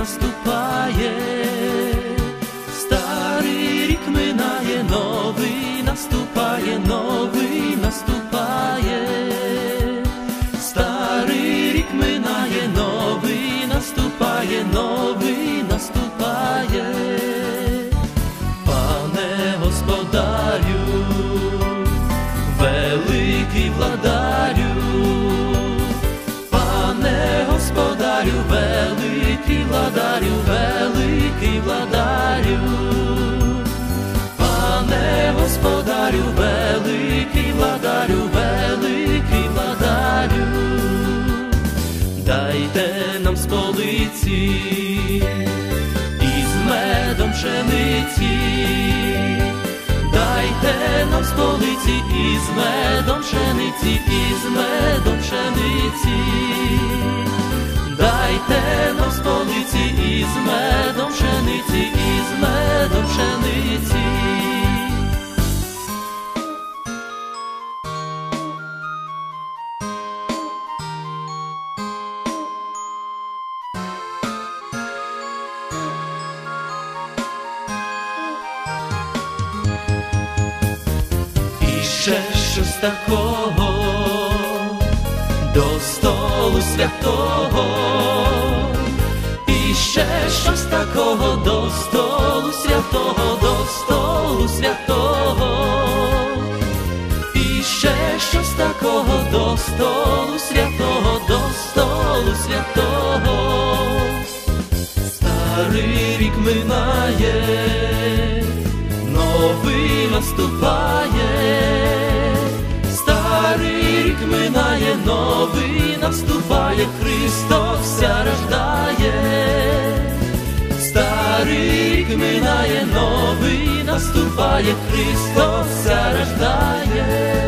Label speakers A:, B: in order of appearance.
A: наступає, старий рік минає, новий наступає, новий наступає, старий рік минає, новий наступає, новий наступає, пане господарю, великий владар. владарю, великий владарю, пане господарю, великий владарю, великий владарю, дайте нам сполиці, із медом пшениці, дайте нам сполиці із медом пшениці. Ще щось такого? До столу святого, і ще щось такого? До столу святого, до столу святого, і ще щось такого? До столу святого, до столу святого. Старий рік минає, новий наступає, минає, новий наступає, Христос вся рождає, старий рік минає, новий наступає, Христос вся рождає.